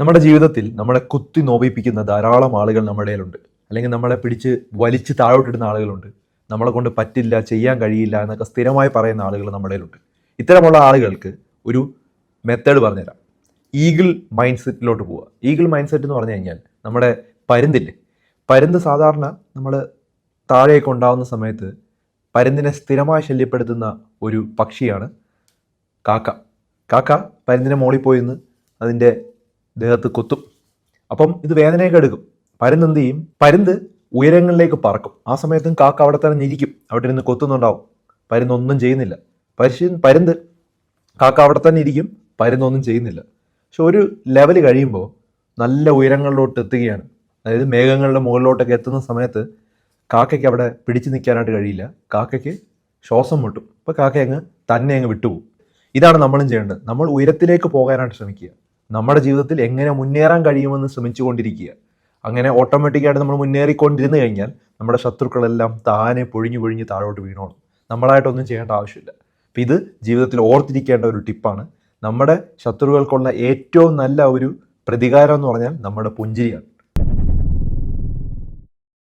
നമ്മുടെ ജീവിതത്തിൽ നമ്മളെ കുത്തി നോവിപ്പിക്കുന്ന ധാരാളം ആളുകൾ നമ്മുടെ ഇടയിലുണ്ട് അല്ലെങ്കിൽ നമ്മളെ പിടിച്ച് വലിച്ച് താഴോട്ടിടുന്ന ആളുകളുണ്ട്. നമ്മളെ കൊണ്ട് പറ്റില്ല ചെയ്യാൻ കഴിയില്ല എന്നൊക്കെ സ്ഥിരമായി പറയുന്ന ആളുകൾ നമ്മുടെ ഇടയിലുണ്ട് ഇത്തരമുള്ള ആളുകൾക്ക് ഒരു മെത്തേഡ് പറഞ്ഞുതരാം. ഈഗിൾ മൈൻഡ് സെറ്റിലോട്ട് പോവുക. ഈഗിൾ മൈൻഡ് സെറ്റ് എന്ന് പറഞ്ഞു കഴിഞ്ഞാൽ നമ്മുടെ പരുന്തില്ലേ? പരുന്ത് സാധാരണ നമ്മൾ താഴേക്ക് ഉണ്ടാവുന്ന സമയത്ത് പരുന്തിനെ സ്ഥിരമായി ശല്യപ്പെടുത്തുന്ന ഒരു പക്ഷിയാണ് കാക്ക. കാക്ക പരുന്തിനെ മോളിൽ പോയി അതിന്റെ ദേഹത്ത് കൊത്തും. അപ്പം ഇത് വേദനയൊക്കെ എടുക്കും. പരുന്ത് എന്ത് ചെയ്യും? പരുന്ത് ഉയരങ്ങളിലേക്ക് പറക്കും. ആ സമയത്തും കാക്ക അവിടെ തന്നെ ഇരിക്കും. അവിടെ ഇരുന്ന് കൊത്തുന്നുണ്ടാവും. പരുന്നൊന്നും ചെയ്യുന്നില്ല. പരിശു പരുന്ത് കാക്ക അവിടെ തന്നെ ഇരിക്കും. പരുന്നൊന്നും ചെയ്യുന്നില്ല. പക്ഷെ ഒരു ലെവൽ കഴിയുമ്പോൾ നല്ല ഉയരങ്ങളിലോട്ട് എത്തുകയാണ്. അതായത് മേഘങ്ങളുടെ മുകളിലോട്ടൊക്കെ എത്തുന്ന സമയത്ത് കാക്കയ്ക്ക് അവിടെ പിടിച്ചു നിൽക്കാനായിട്ട് കഴിയില്ല. കാക്കയ്ക്ക് ശ്വാസം മുട്ടും. അപ്പോൾ കാക്ക അങ്ങ് തന്നെ അങ്ങ് വിട്ടുപോകും. ഇതാണ് നമ്മളും ചെയ്യേണ്ടത്. നമ്മൾ ഉയരത്തിലേക്ക് പോകാനായിട്ട് ശ്രമിക്കുക. നമ്മുടെ ജീവിതത്തിൽ എങ്ങനെ മുന്നേറാൻ കഴിയുമെന്ന് ശ്രമിച്ചുകൊണ്ടിരിക്കുക. അങ്ങനെ ഓട്ടോമാറ്റിക്കായിട്ട് നമ്മൾ മുന്നേറിക്കൊണ്ടിരുന്നു കഴിഞ്ഞാൽ നമ്മുടെ ശത്രുക്കളെല്ലാം താനെ പൊഴിഞ്ഞു പൊഴിഞ്ഞ് താഴോട്ട് വീണോളും. നമ്മളായിട്ടൊന്നും ചെയ്യേണ്ട ആവശ്യമില്ല. അപ്പം ഇത് ജീവിതത്തിൽ ഓർത്തിരിക്കേണ്ട ഒരു ടിപ്പാണ്. നമ്മുടെ ശത്രുക്കൾക്കുള്ള ഏറ്റവും നല്ല ഒരു പ്രതികാരം എന്ന് പറഞ്ഞാൽ നമ്മുടെ പുഞ്ചിരിയാണ്.